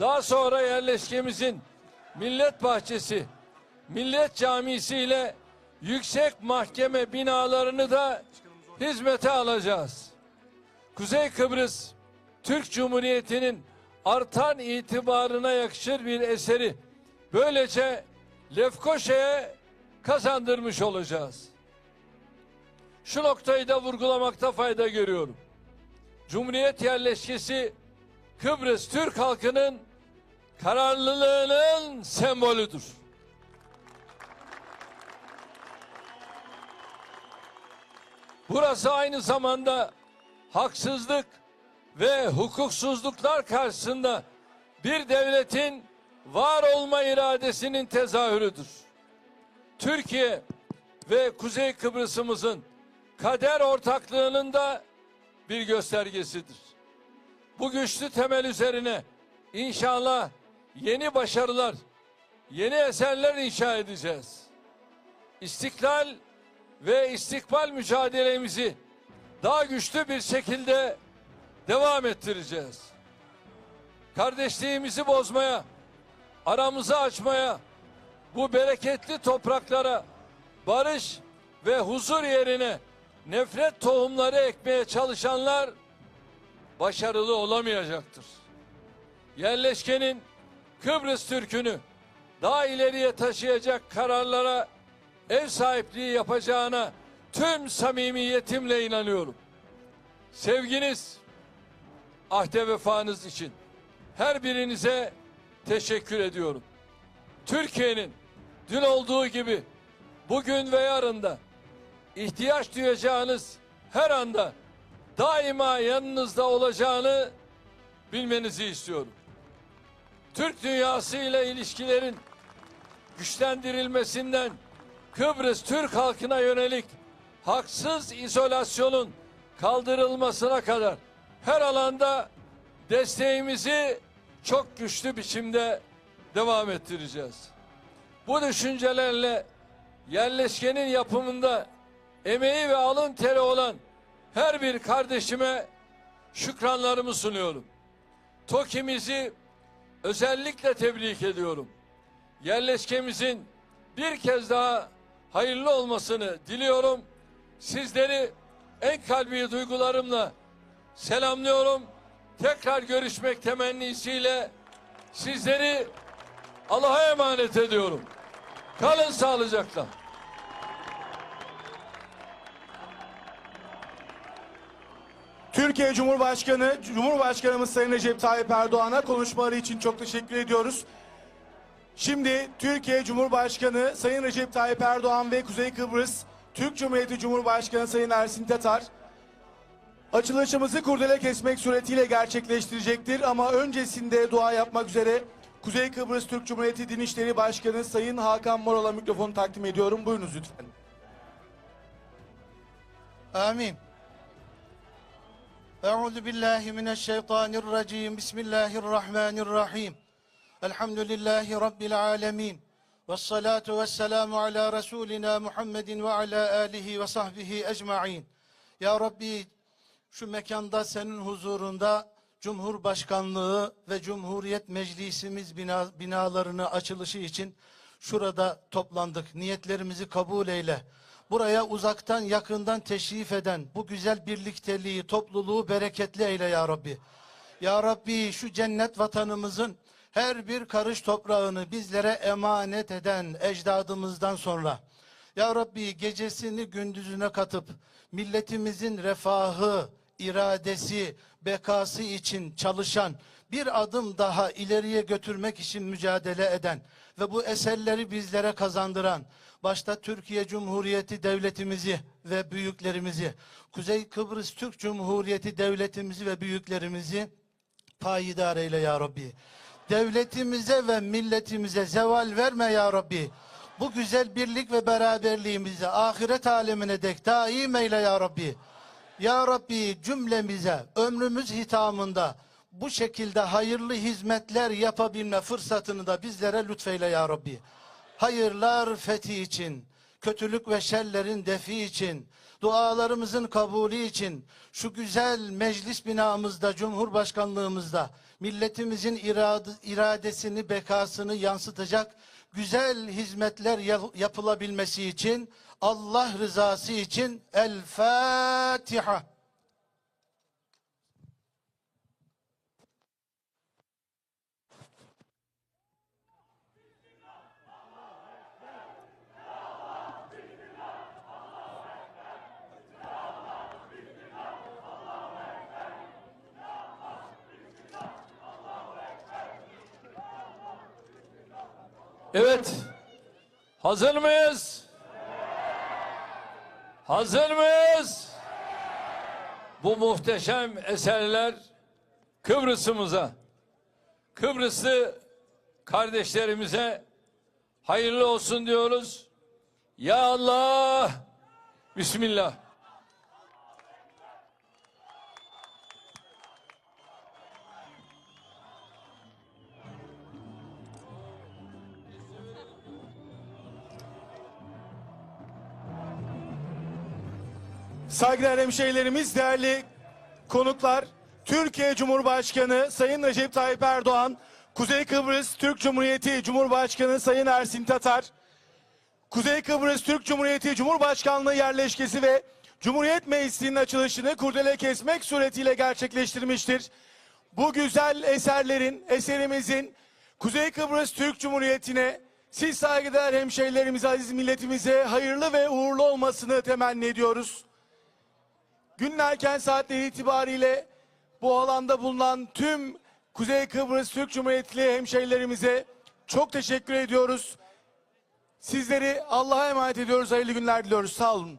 Daha sonra yerleşkemizin Millet Bahçesi, Millet Camisi ile yüksek mahkeme binalarını da hizmete alacağız. Kuzey Kıbrıs Türk Cumhuriyeti'nin artan itibarına yakışır bir eseri böylece Lefkoşa'ya kazandırmış olacağız. Şu noktayı da vurgulamakta fayda görüyorum. Cumhuriyet yerleşkesi Kıbrıs Türk halkının kararlılığının sembolüdür. Burası aynı zamanda haksızlık ve hukuksuzluklar karşısında bir devletin var olma iradesinin tezahürüdür. Türkiye ve Kuzey Kıbrıs'ımızın kader ortaklığının da bir göstergesidir. Bu güçlü temel üzerine inşallah yeni başarılar, yeni eserler inşa edeceğiz. İstiklal ve istikbal mücadelemizi daha güçlü bir şekilde devam ettireceğiz. Kardeşliğimizi bozmaya, aramızı açmaya, bu bereketli topraklara barış ve huzur yerine nefret tohumları ekmeye çalışanlar başarılı olamayacaktır. Yerleşkenin Kıbrıs Türk'ünü daha ileriye taşıyacak kararlara ev sahipliği yapacağına tüm samimiyetimle inanıyorum. Sevginiz, ahde vefanız için her birinize teşekkür ediyorum. Türkiye'nin dün olduğu gibi bugün ve yarın da ihtiyaç duyacağınız her anda daima yanınızda olacağını bilmenizi istiyorum. Türk dünyası ile ilişkilerin güçlendirilmesinden Kıbrıs Türk halkına yönelik haksız izolasyonun kaldırılmasına kadar her alanda desteğimizi çok güçlü biçimde devam ettireceğiz. Bu düşüncelerle yerleşkenin yapımında emeği ve alın teri olan her bir kardeşime şükranlarımı sunuyorum. TOKİ'mizi özellikle tebrik ediyorum. Yerleşkemizin bir kez daha hayırlı olmasını diliyorum. Sizleri en kalbi duygularımla selamlıyorum. Tekrar görüşmek temennisiyle sizleri Allah'a emanet ediyorum. Kalın sağlıcakla. Türkiye Cumhurbaşkanı, Cumhurbaşkanımız Sayın Recep Tayyip Erdoğan'a konuşmaları için çok teşekkür ediyoruz. Şimdi Türkiye Cumhurbaşkanı Sayın Recep Tayyip Erdoğan ve Kuzey Kıbrıs Türk Cumhuriyeti Cumhurbaşkanı Sayın Ersin Tatar açılışımızı kurdele kesmek suretiyle gerçekleştirecektir ama öncesinde dua yapmak üzere Kuzey Kıbrıs Türk Cumhuriyeti Din İşleri Başkanı Sayın Hakan Moral'a mikrofonu takdim ediyorum. Buyurunuz lütfen. Amin. أعوذ بالله من الشيطان الرجيم بسم الله الرحمن الرحيم الحمد لله رب العالمين والصلاة والسلام على رسولنا محمد وعلى آله وصحبه أجمعين Ya Rabbi şu mekanda senin huzurunda Cumhurbaşkanlığı ve Cumhuriyet Meclisimiz bina, binalarını açılışı için şurada toplandık. Niyetlerimizi kabul eyle. Buraya uzaktan yakından teşrif eden bu güzel birlikteliği, topluluğu bereketli eyle ya Rabbi. Ya Rabbi şu cennet vatanımızın her bir karış toprağını bizlere emanet eden ecdadımızdan sonra ya Rabbi gecesini gündüzüne katıp milletimizin refahı, iradesi, bekası için çalışan, bir adım daha ileriye götürmek için mücadele eden ve bu eserleri bizlere kazandıran, başta Türkiye Cumhuriyeti Devletimizi ve büyüklerimizi, Kuzey Kıbrıs Türk Cumhuriyeti Devletimizi ve büyüklerimizi payidar eyle ya Rabbi. Devletimize ve milletimize zeval verme ya Rabbi. Bu güzel birlik ve beraberliğimizi ahiret alemine dek daim eyle ya Rabbi. Ya Rabbi cümlemize ömrümüz hitamında bu şekilde hayırlı hizmetler yapabilme fırsatını da bizlere lütfeyle ya Rabbi. Hayırlar fethi için, kötülük ve şerlerin defi için, dualarımızın kabulü için, şu güzel meclis binamızda, Cumhurbaşkanlığımızda milletimizin iradesini, bekasını yansıtacak güzel hizmetler ya- yapılabilmesi için Allah rızası için El Fatiha. Evet. Hazır mıyız? Hazır mıyız? Bu muhteşem eserler Kıbrıs'ımıza, Kıbrıslı kardeşlerimize hayırlı olsun diyoruz. Ya Allah! Bismillah. Saygıdeğer hemşehrilerimiz, değerli konuklar, Türkiye Cumhurbaşkanı Sayın Recep Tayyip Erdoğan, Kuzey Kıbrıs Türk Cumhuriyeti Cumhurbaşkanı Sayın Ersin Tatar, Kuzey Kıbrıs Türk Cumhuriyeti Cumhurbaşkanlığı yerleşkesi ve Cumhuriyet Meclisi'nin açılışını kurdele kesmek suretiyle gerçekleştirmiştir. Bu güzel eserlerin, eserimizin Kuzey Kıbrıs Türk Cumhuriyeti'ne, siz saygıdeğer hemşehrilerimize, aziz milletimize hayırlı ve uğurlu olmasını temenni ediyoruz. Günün erken saatleri itibariyle bu alanda bulunan tüm Kuzey Kıbrıs Türk Cumhuriyetli hemşehrilerimize çok teşekkür ediyoruz. Sizleri Allah'a emanet ediyoruz. Hayırlı günler diliyoruz. Sağ olun.